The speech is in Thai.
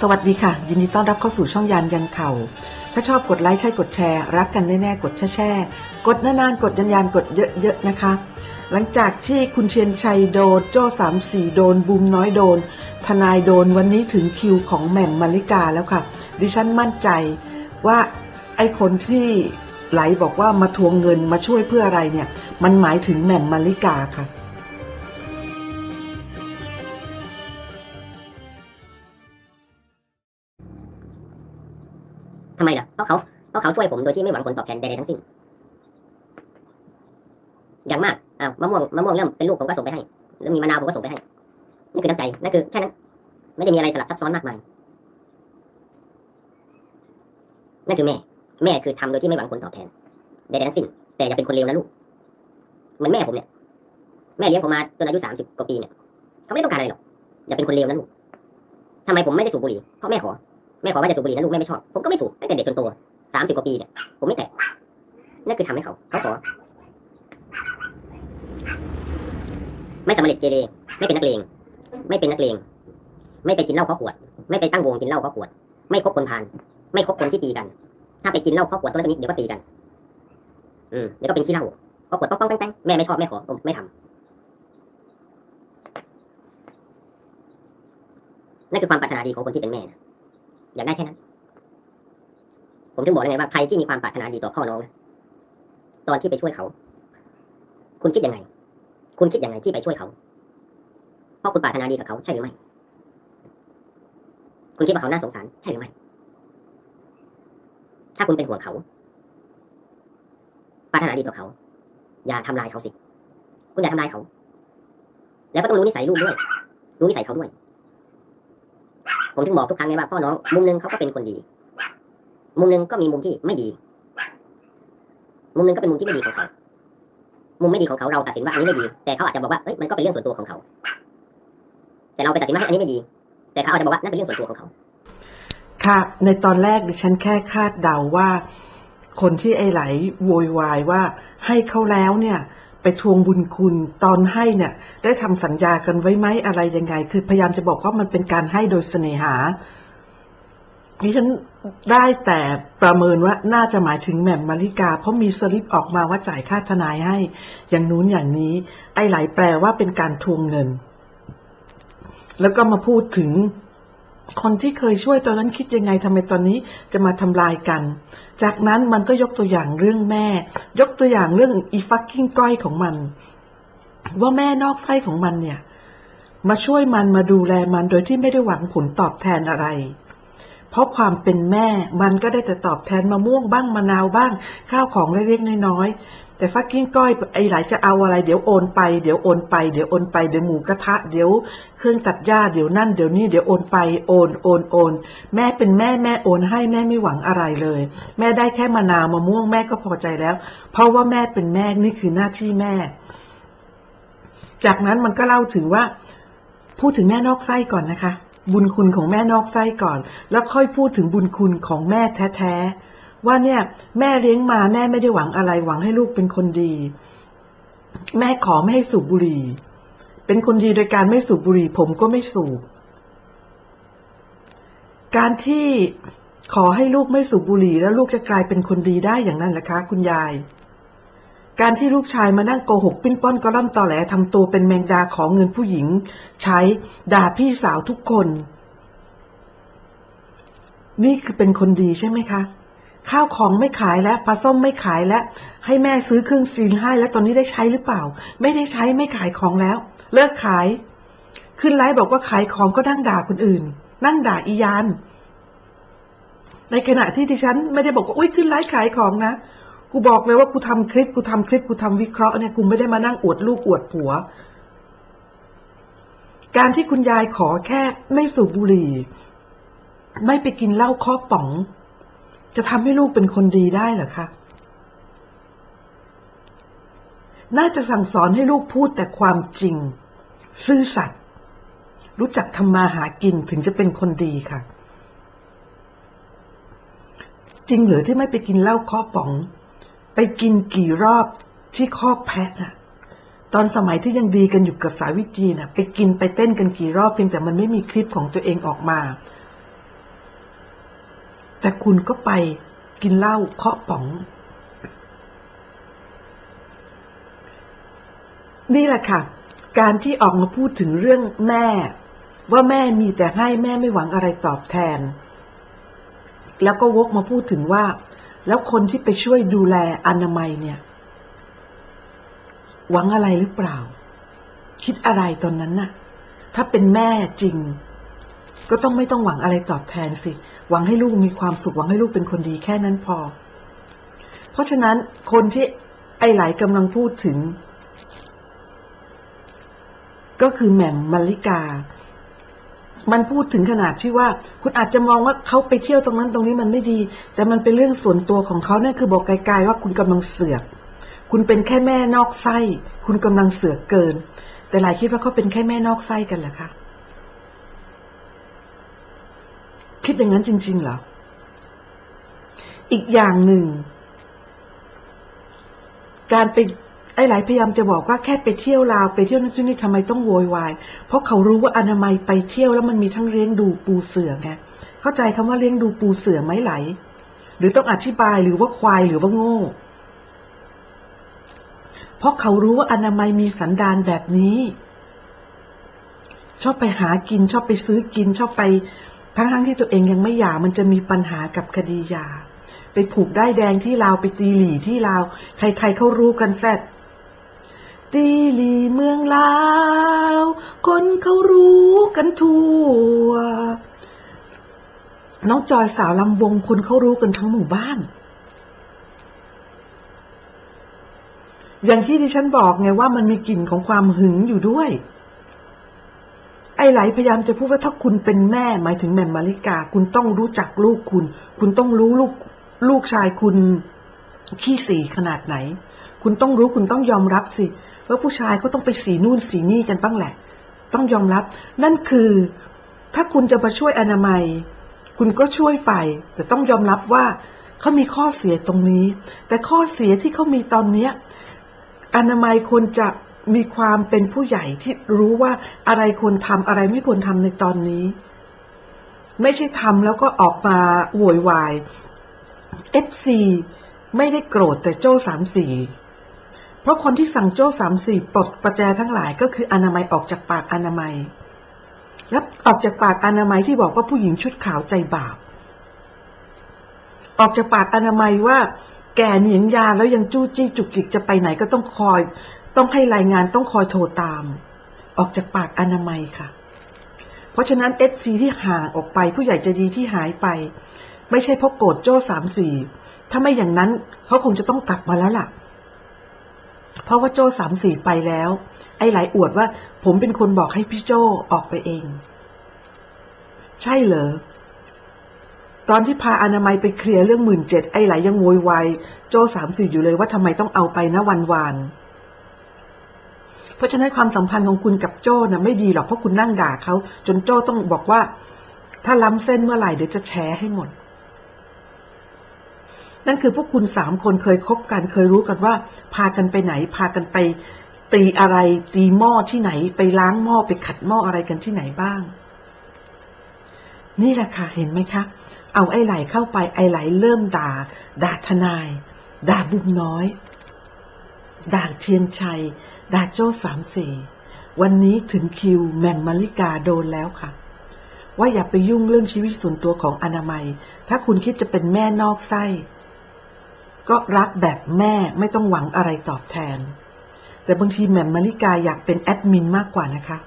สวัสดีค่ะ ยินดีต้อนรับเข้าสู่ช่องยานยันเข่า ถ้าชอบกดไลค์ใช่กดแชร์ รักกันแน่ๆกดแช่ๆกดนานๆกดยันยันกดเยอะๆนะคะ หลังจากที่คุณเชียนชัยโดนโจ้สามสี่โดนบูมน้อยโดน ทนายโดนวันนี้ถึงคิวของแหม่มมาริกาแล้วค่ะ ดิฉันมั่นใจว่าไอ้คนที่ไหลบอกว่ามาทวงเงินมาช่วยเพื่ออะไรเนี่ย มันหมายถึงแหม่มมาริกาค่ะ ทำไมล่ะเพราะเขาเพราะเขาช่วยผมโดยที่ไม่หวังผลตอบแทนใดๆทั้งสิ้น อย่างมากอ้าวมะม่วงมะม่วงเริ่มเป็นลูกผมก็ส่งไปให้เริ่มมีมะนาวผมก็ส่งไปให้นี่คือน้ำใจนั่นคือแค่นั้น ไม่ได้มีอะไรสลับซับซ้อนมากมายนั่นคือแม่ แม่คือทำโดยที่ไม่หวังผลตอบแทนใดๆทั้งสิ้น แต่อย่าเป็นคนเลวนะลูกเหมือนแม่ผมเนี่ยแม่เลี้ยงผมมาจนอายุสามสิบกว่าปีเนี่ยเขาไม่ต้องการอะไรหรอกอย่าเป็นคนเลวนะลูกทำไมผมไม่ได้สูบบุหรี่เพราะแม่ขอ แม่ขอว่าจะสูบบุหรี่นะลูกแม่ไม่ชอบ ผมก็ไม่สูบตั้งแต่เด็กจนโตสามสิบกว่าปีเนี่ยผมไม่แตะนั่นคือทำให้เขา เขาขอ ไม่สำเร็จเกเรไม่เป็นนักเลงไม่เป็นนักเลงไม่ไปกินเหล้าข้อขวด ไม่ไปตั้งวงกินเหล้าข้อขวด ไม่คบคนพาลไม่คบคนที่ตีกัน ถ้าไปกินเหล้าข้อขวดตัวนี้เดี๋ยวก็ตีกัน อืมเดี๋ยวก็เป็นขี้เหล้าข้อขวดป้องป้องแป้งแม่ไม่ชอบแม่ขอผมไม่ทำนั่นคือความปรารถนาดีของคนที่เป็นแม่นะ อยากได้แค่นั้น ผมถึงบอกเลยไงว่าใครที่มีความปรารถนาดีต่อพ่อน้องนะตอนที่ไปช่วยเขา คุณคิดยังไง คุณคิดยังไงที่ไปช่วยเขาเพราะคุณปรารถนาดีกับเขาใช่หรือไม่ คุณคิดว่าเขาน่าสงสารใช่หรือไม่ ถ้าคุณเป็นห่วงเขาปรารถนาดีต่อเขา อย่าทำลายเขาสิ คุณอย่าทำลายเขา แล้วก็ต้องรู้นิสัยลูกด้วย รู้นิสัยเขาด้วย ผมถึงบอกทุกครั้งไงว่าพ่อน้อง มุมหนึงเขาก็เป็นคนดี มุมหนึงก็มีมุมที่ไม่ดี มุมหนึงก็เป็นมุมที่ไม่ดีของเขา มุมไม่ดีของเขาเราตัดสินว่าอันนี้ไม่ดี แต่เขาอาจจะบอกว่าเอ้ยมันก็เป็นเรื่องส่วนตัวของเขา แต่เราไปตัดสินว่าอันนี้ไม่ดี แต่เขาอาจจะบอกว่านั่นเป็นเรื่องส่วนตัวของเขา ค่ะ ในตอนแรกดิฉันแค่คาดเดาว่า คนที่ไอ้ไหลโวยวายว่าให้เขาแล้วเนี่ย ไปทวงบุญคุณตอนให้เนี่ย ได้ทำสัญญากันไว้ไหมอะไรยังไง คือพยายามจะบอกว่ามันเป็นการให้โดยเสน่หาดิฉันได้แต่ประเมินว่าน่าจะหมายถึงแหม่มมาริกา เพราะมีสลิปออกมาว่าจ่ายค่าทนายให้ อย่างนู้นอย่างนี้ ไอ้หลายแปลว่าเป็นการทวงเงิน แล้วก็มาพูดถึง คนที่เคยช่วยตอนนั้นคิดยังไงทำไมตอนนี้จะมาทำลายกัน จากนั้นมันก็ยกตัวอย่างเรื่องแม่ ยกตัวอย่างเรื่องอีฟักกิ้งก้อยของมัน ว่าแม่นอกไส้ของมันเนี่ย มาช่วยมันมาดูแลมันโดยที่ไม่ได้หวังผลตอบแทนอะไร เพราะความเป็นแม่มันก็ได้แต่ตอบแทนมะม่วงบ้างมะนาวบ้าง ข้าวของเล็กๆน้อยๆ แต่ฟักกิ้งก้อยไอ้หลายจะเอาอะไรเดี๋ยวโอนไปเดี๋ยวโอนไปเดี๋ยวโอนไปเดี๋ยวหมูกระทะเดี๋ยวเครื่องตัดหญ้าเดี๋ยวนั่นเดี๋ยวนี้เดี๋ยวโอนไปโอนโอนโอนแม่เป็นแม่แม่โอนให้แม่ไม่หวังอะไรเลย แม่ได้แค่มะนาวมะม่วงแม่ก็พอใจแล้ว เพราะว่าแม่เป็นแม่นี่คือหน้าที่แม่ จากนั้นมันก็เล่าถึงว่า พูดถึงแม่นอกไส้ก่อนนะคะ บุญคุณของแม่นอกไส้ก่อน แล้วค่อยพูดถึงบุญคุณของแม่แท้ๆ ว่าเนี่ยแม่เลี้ยงมาแม่ไม่ได้หวังอะไรหวังให้ลูกเป็นคนดี แม่ขอไม่ให้สูบบุหรี่ เป็นคนดีโดยการไม่สูบบุหรี่ผมก็ไม่สูบ การที่ขอให้ลูกไม่สูบบุหรี่แล้วลูกจะกลายเป็นคนดีได้อย่างนั้นแหละคะ คุณยาย การที่ลูกชายมานั่งโกหกปิ้นป้อนกระล่ำตอแหลทำตัวเป็นแมงดาขอเงินผู้หญิง ใช้ด่าพี่สาวทุกคน นี่คือเป็นคนดีใช่ไหมคะ ข้าวของไม่ขายแล้วปลาส้มไม่ขายแล้ว ให้แม่ซื้อเครื่องซีนให้แล้วตอนนี้ได้ใช้หรือเปล่า ไม่ได้ใช้ไม่ขายของแล้ว เลิกขาย ขึ้นไลฟ์บอกว่าขายของก็นั่งด่าคนอื่น นั่งด่าอียาน ในขณะที่ดิฉันไม่ได้บอกว่าอุ้ยขึ้นไลฟ์ขายของนะกูบอกเลยว่ากูทำคลิปกูทำคลิปกูทำวิเคราะห์เนี่ยกูไม่ได้มานั่งอวดลูกอวดผัว การที่คุณยายขอแค่ไม่สูบบุหรี่ ไม่ไปกินเหล้าข้อป๋อง จะทำให้ลูกเป็นคนดีได้หรอคะ น่าจะสั่งสอนให้ลูกพูดแต่ความจริง ซื่อสัตย์รู้จักทำมาหากินถึงจะเป็นคนดีค่ะ จริงเหรือที่ไม่ไปกินเหล้าข้อป๋อง ไปกินกี่รอบที่คอกแพะน่ะ ตอนสมัยที่ยังดีกันอยู่กับสาวิจีน่ะ ไปกินไปเต้นกันกี่รอบเพียงแต่มันไม่มีคลิปของตัวเองออกมา แต่คุณก็ไปกินเหล้าเคาะป๋อง นี่แหละค่ะ การที่ออกมาพูดถึงเรื่องแม่ ว่าแม่มีแต่ให้แม่ไม่หวังอะไรตอบแทน แล้วก็วกมาพูดถึงว่า แล้วคนที่ไปช่วยดูแลอนามัยเนี่ย หวังอะไรหรือเปล่า คิดอะไรตอนนั้นน่ะ ถ้าเป็นแม่จริง ก็ต้องไม่ต้องหวังอะไรตอบแทนสิ หวังให้ลูกมีความสุขหวังให้ลูกเป็นคนดีแค่นั้นพอ เพราะฉะนั้นคนที่ไอ้ไหลกำลังพูดถึง ก็คือแหม่มมาริกา มันพูดถึงขนาดที่ว่า คุณอาจจะมองว่าเขาไปเที่ยวตรงนั้นตรงนี้มันไม่ดี แต่มันเป็นเรื่องส่วนตัวของเขาเนี่ยคือบอกไกลๆว่าคุณกำลังเสือก คุณเป็นแค่แม่นอกไส้ คุณกำลังเสือกเกิน แต่หลายคิดว่าเขาเป็นแค่แม่นอกไส้กันเหรอคะ คิดอย่างนั้นจริงๆเหรอ อีกอย่างหนึ่ง การไปไอ้หลายพยายามจะบอกว่าแค่ไปเที่ยวลาวไปเที่ยวนั่นที่นี่ทำไมต้องโวยวาย เพราะเขารู้ว่าอนามัยไปเที่ยวแล้วมันมีทั้งเลี้ยงดูปูเสือไงเข้าใจคำว่าเลี้ยงดูปูเสือไหมไหล หรือต้องอธิบายหรือว่าควายหรือว่าโง่ เพราะเขารู้ว่าอนามัยมีสันดานแบบนี้ ชอบไปหากินชอบไปซื้อกินชอบไป ทั้งๆที่ตัวเองยังไม่หย่ามันจะมีปัญหากับคดีหย่าไปผูกได้แดงที่ลาวไปตีหลีที่ลาว ใครๆเขารู้กันแฟดตีหลีเมืองลาว คนเขารู้กันทั่ว น้องจอยสาวลำวงคนเขารู้กันทั้งหมู่บ้าน อย่างที่ดิฉันบอกไงว่ามันมีกลิ่นของความหึงอยู่ด้วย ไอ้ไหลพยายามจะพูดว่าถ้าคุณเป็นแม่หมายถึงแม่มมาริกา คุณต้องรู้จักลูกคุณ คุณต้องรู้ลูกลูกชายคุณขี้สีขนาดไหน คุณต้องรู้คุณต้องยอมรับสิว่าผู้ชายเขาต้องไปสีนู่นสีนี่กันบ้างแหละ ต้องยอมรับ นั่นคือ ถ้าคุณจะมาช่วยอนามัย คุณก็ช่วยไป แต่ต้องยอมรับว่าเขามีข้อเสียตรงนี้ แต่ข้อเสียที่เขามีตอนเนี้ยอนามัยควรจะ มีความเป็นผู้ใหญ่ที่รู้ว่าอะไรควรทำอะไรไม่ควรทำในตอนนี้ ไม่ใช่ทำแล้วก็ออกมาโวยวายเอฟซีไม่ได้โกรธแต่โจ้สามสี่เพราะคนที่สั่งโจ้สามสี่ปลดประแจทั้งหลายก็คืออนามัยออกจากปากอนามัย แล้วออกจากปากอนามัยที่บอกว่าผู้หญิงชุดขาวใจบาป ออกจากปากอนามัยว่าแก่เหนียงยาแล้วยังจู้จี้จุกจิกจะไปไหนก็ต้องคอย ต้องให้รายงานต้องคอยโทรตาม ออกจากปากอนามัยค่ะ เพราะฉะนั้นเอฟซีที่ห่างออกไปผู้ใหญ่ใจะดีที่หายไป ไม่ใช่เพราะโกรธโจ้สามสี่ถ้าไม่อย่างนั้นเขาคงจะต้องกลับมาแล้วล่ะ เพราะว่าโจ้สามสี่ไปแล้ว ไอ้หลายอวดว่าผมเป็นคนบอกให้พี่โจ้ออกไปเอง ใช่เหรอตอนที่พาอนามัยไปเคลียร์เรื่องหมื่นเจ็ดไอ้หลายังโวยวายโจ้สามสี่อยู่เลยว่าทำไมต้องเอาไปนะวันวาน เพราะฉะนั้นความสัมพันธ์ของคุณกับโจ้น่ะไม่ดีหรอกเพราะคุณนั่งด่าเขาจนโจ้ต้องบอกว่า ถ้าล้ำเส้นเมื่อไหร่เดี๋ยวจะแชร์ให้หมด นั่นคือพวกคุณสามคนเคยคบกันเคยรู้กันว่า พากันไปไหน พากันไป ตีอะไรตีหม้อที่ไหน ไปล้างหม้อไปขัดหม้ออะไรกันที่ไหนบ้าง นี่แหละค่ะเห็นไหมคะเอาไอ้ไหลเข้าไปไอ้ไหลเริ่มด่า ด่าทนาย ด่าบุญน้อย ด่าเทียนชัย ดาโจ้สามสี่วันนี้ถึงคิวแหม่มมาริกาโดนแล้วค่ะ ว่าอย่าไปยุ่งเรื่องชีวิตส่วนตัวของอนามัย ถ้าคุณคิดจะเป็นแม่นอกไส้ ก็รักแบบแม่ไม่ต้องหวังอะไรตอบแทน แต่บางทีแหม่มมาริกาอยากเป็นแอดมินมากกว่านะคะ